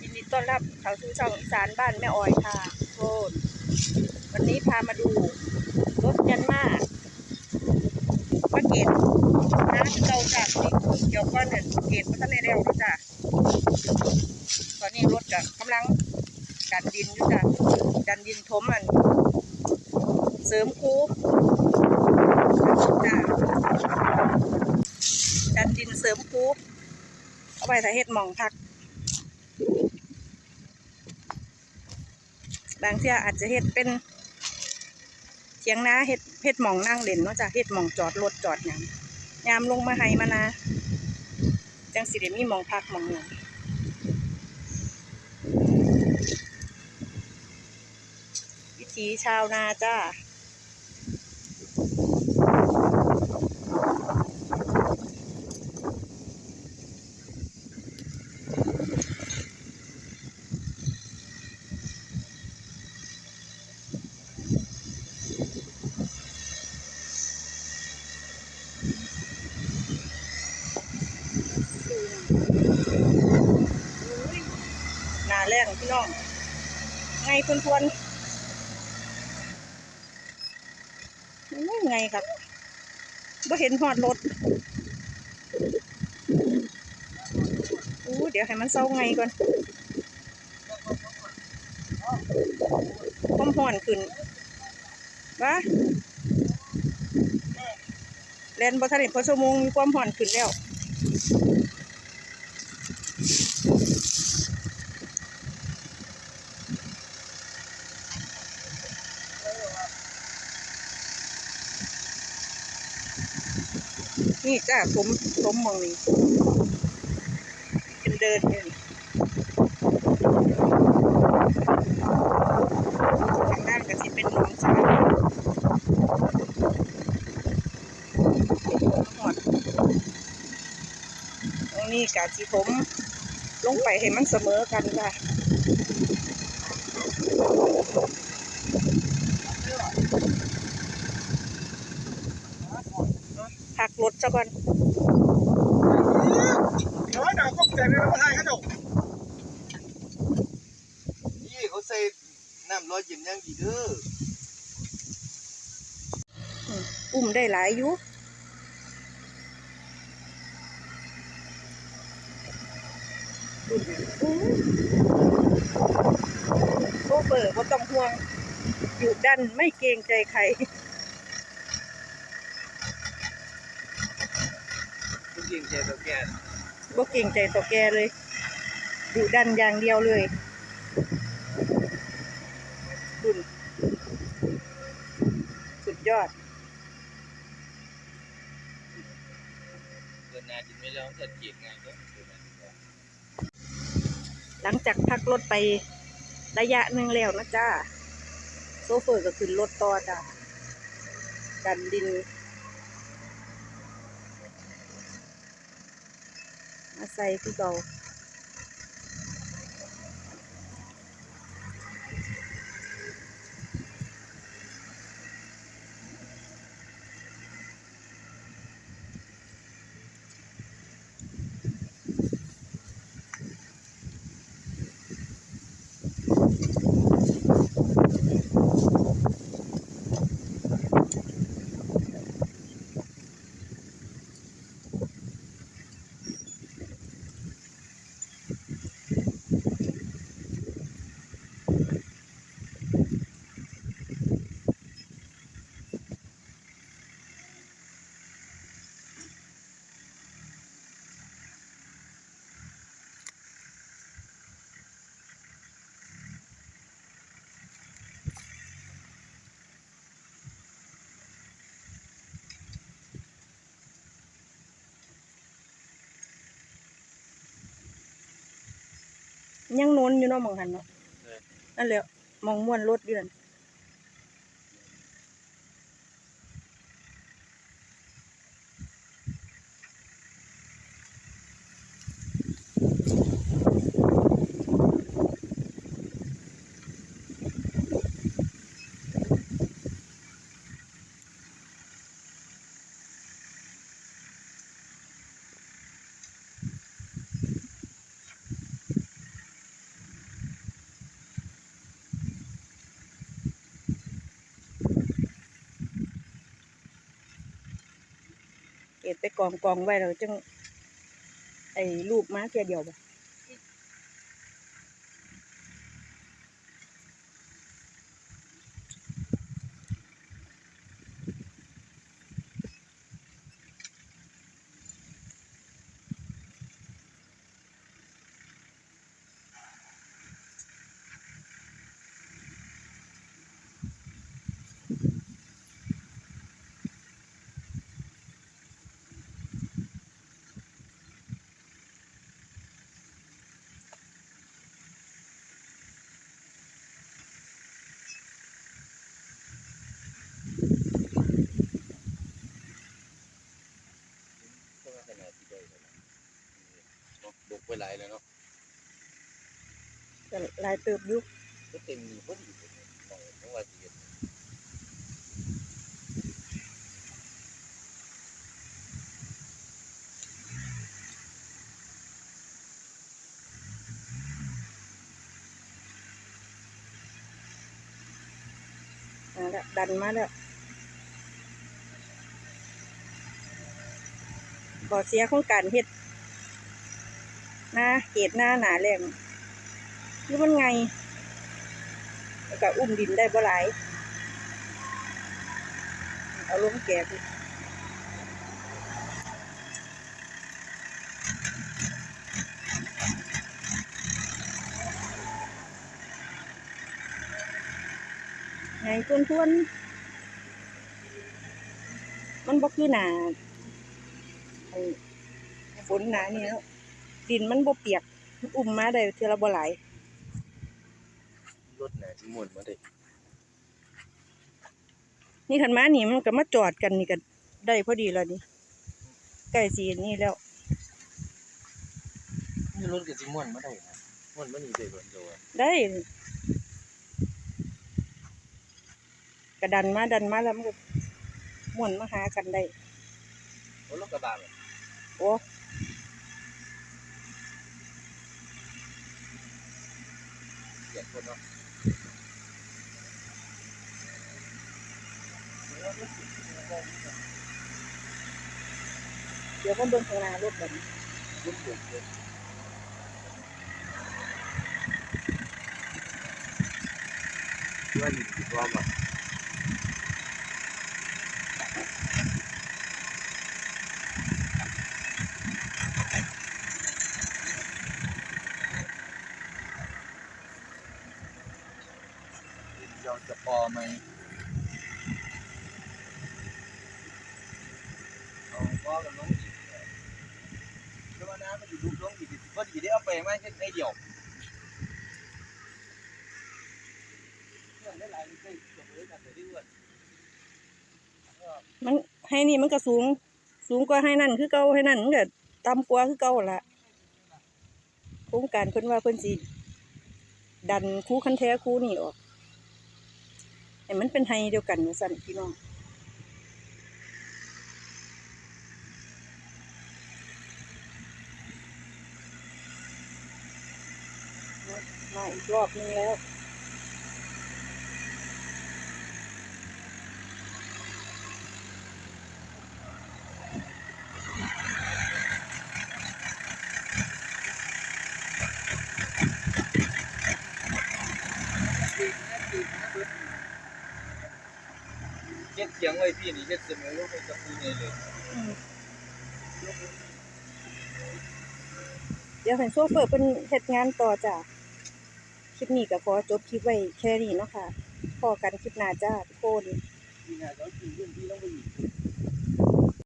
ยินดีต้อนรับเขาสู่ช่องอีสานบ้านแม่ออยค่ะโทษวันนี้พามาดูรถยันมามาเกตน้ำเก่าจากนี่เดี๋ยวก้อนหนึ่งเกตมาท่านเร็วแล้วจ้ะตอนนี้รถก็กำลังดันดินอยู่จ้ะดันดินทมมัน เสริมคูจ้ะดันดินเสริมคู เอาไปใส่เห็ดหมองพัก บางเที่ยอาจจะเห็ดเป็นเถียงนาเห็ดเห็ดหมองนั่งเล่นนาะจ้ะเห็ดหมองจอดรถจอดอย่างยามลงมาไห้มานาจังสิเดมีหมองพักหมองหนึ่งวิถีชาวนาจ้า ห น้องไงทวนทวนๆโอ้ยไงครับบ่เห็นหอดรถอู้เดี๋ยวให้มันเศร้าไงก่อนความห่อนขึ้นวะแลนบ่ทันเห็นพอชั่วโมงมีความห่อนขึ้นแล้ว นี่จ้าผมผมมองนี่เป็นเดินอยู่นี่ทางด้านก็สิเป็นหนองชาหอดตรงนี้กาสิผมลงไปให้มันเสมอกันค่ะ รถซะก่อนเดี๋ยวหนาวก็แต่ในรับประทานขนมนี่เขาใส่น้ำร้อยเย็นย่างดีเด้ออืมอุ้มได้หลายอยู่อุ้ยโซเฟอร์ก็ต้องห่วง อยู่ดันไม่เกรงใจใคร กยิงเจตัวแก่บ่เกรงใจตัวแกเลยอยู่ดันอย่างเดียวเลยดุนสุดยอดเกินนาจินไม่แล้วจะจีบไงก็หลังจากพักรถไประยะหนึ่งแล้วนะจ้า โซเฟอร์ก็ขึ้นรถต่อจ้าดันดิน มาใส่คือเก่า ยังโน้นอยู่เนาะหมองหันเนาะนั่นแหละหมองม่วนรถอยู่นั่น ตไปกองกองไว้เราจังไอ้รูปม้าแค่เดียวบ่ ก็ว่าขนาดที่ได้แล้วนะเนาะบุก ไปหลายแล้วเนาะก็หลายเติบอยู่ก็เต็มมีพอดีเลยเนี่ยมองทั้งว่าสิเฮ็ดอ่าแล้วดันมาแล้วบ่อเสียของการเฮ็ดห น้าเกตหน้าหนาแหลมนี่มันไงแล้วก็อุ้มดินได้บ่หลายเอาลงแกะดิไงทวนทวนมันบ่คือหนาฝนหนานี่แล้ว ดินมันบ่เปียกมันอุ้มมาได้เทื่อละบ่หลายรถน่ะสิม่วนมาได้นี่คันม้านี่มันก็มาจอดกันนี่ก็ได้พอดีแล้วนี่ใกล้สีนี่แล้วนี่รถก็สิม่วนมาได้นะม่วนมานี่ได้เบิ่นเดียวอะได้กระดันมาดันมาแล้วมันก็ม่วนมาหากันได้โอ้รถกระบะอะโอ้ เสียคนเนาะเดี๋ยวก็เบิ่งข้างหน้ารถแบบรถบุกเลยว่านี่สิว่าบ่ เราจะพอ ไหมเอาพ่อกับน้องอีกแล้ววันน้ำมันอยู่ลูกน้องอีกก็ดีได้เอาไปไหมแค่เดียวเด้หลายวมันให้นี่มันก็สูง สูงกว่าให้นั่นคือเก่าให้นั่นมันก็ต่ำกว่าคือเก่าหั่นละโครงการเพิ่นว่าเพิ่นสิดันคู่คันแท้คู่นี่ออก ให้มันเป็นไฮเดียวกันว่าซั่นพี่น้องมาอีกรอบนึงแล้ว ถียงไว้พี่นี่เช็ดเสมอลูกไปกับพี่นี่เลยเดี๋ยวให้โซเฟอร์เป็นเฮ็ดงานต่อจ้ะ คลิปนี้ก็ขอจบคลิปไว้แค่นี้เนาะค่ะ พอกันคลิปหน้าจ้าทุกคน พี่น่าจะกินรุ่นพี่ต้องไปดู